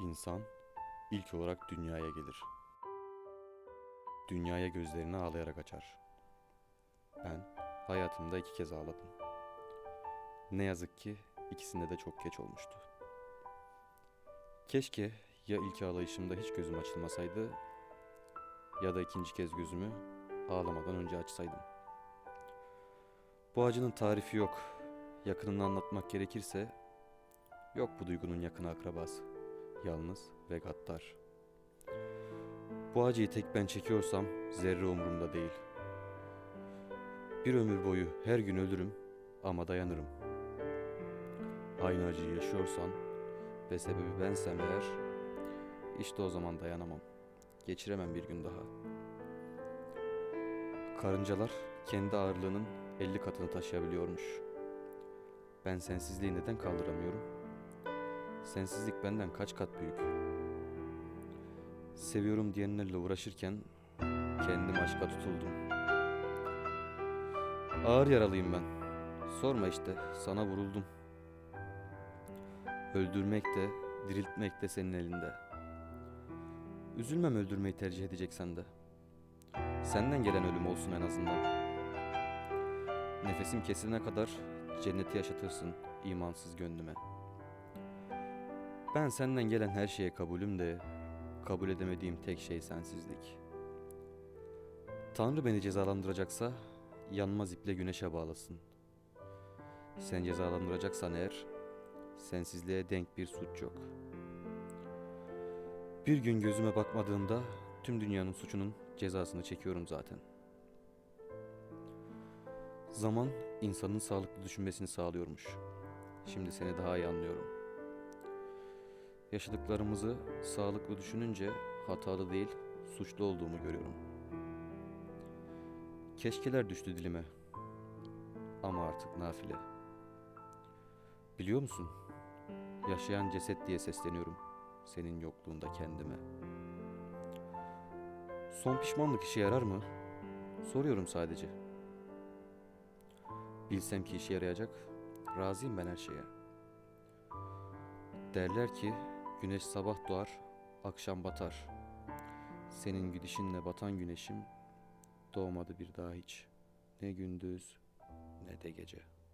İnsan ilk olarak dünyaya gelir. Dünyaya gözlerini ağlayarak açar. Ben hayatımda iki kez ağladım. Ne yazık ki ikisinde de çok geç olmuştu. Keşke ya ilk ağlayışımda hiç gözüm açılmasaydı ya da ikinci kez gözümü ağlamadan önce açsaydım. Bu acının tarifi yok. Yakınını anlatmak gerekirse yok bu duygunun yakın akrabası. Yalnız ve gaddar. Bu acıyı tek ben çekiyorsam zerre umurumda değil. Bir ömür boyu her gün ölürüm ama dayanırım. Aynı acıyı yaşıyorsan ve sebebi bensem eğer işte o zaman dayanamam. Geçiremem bir gün daha. Karıncalar kendi ağırlığının 50 katını taşıyabiliyormuş. Ben sensizliği neden kaldıramıyorum? Sensizlik benden kaç kat büyük. Seviyorum diyenlerle uğraşırken kendim aşka tutuldum. Ağır yaralıyım ben. Sorma işte sana vuruldum. Öldürmek de diriltmek de senin elinde. Üzülmem öldürmeyi tercih edeceksen de. Senden gelen ölüm olsun en azından. Nefesim kesilene kadar cenneti yaşatırsın imansız gönlüme. Ben senden gelen her şeye kabulüm de kabul edemediğim tek şey sensizlik. Tanrı beni cezalandıracaksa yanmaz iple güneşe bağlasın. Sen cezalandıracaksan eğer sensizliğe denk bir suç yok. Bir gün gözüme bakmadığında tüm dünyanın suçunun cezasını çekiyorum zaten. Zaman insanın sağlıklı düşünmesini sağlıyormuş. Şimdi seni daha iyi anlıyorum. Yaşadıklarımızı sağlıklı düşününce hatalı değil, suçlu olduğumu görüyorum. Keşkeler düştü dilime. Ama artık nafile. Biliyor musun? Yaşayan ceset diye sesleniyorum senin yokluğunda kendime. Son pişmanlık işe yarar mı? Soruyorum sadece. Bilsem ki işe yarayacak, razıyım ben her şeye. Derler ki güneş sabah doğar, akşam batar. Senin gidişinle batan güneşim doğmadı bir daha hiç. Ne gündüz ne de gece.''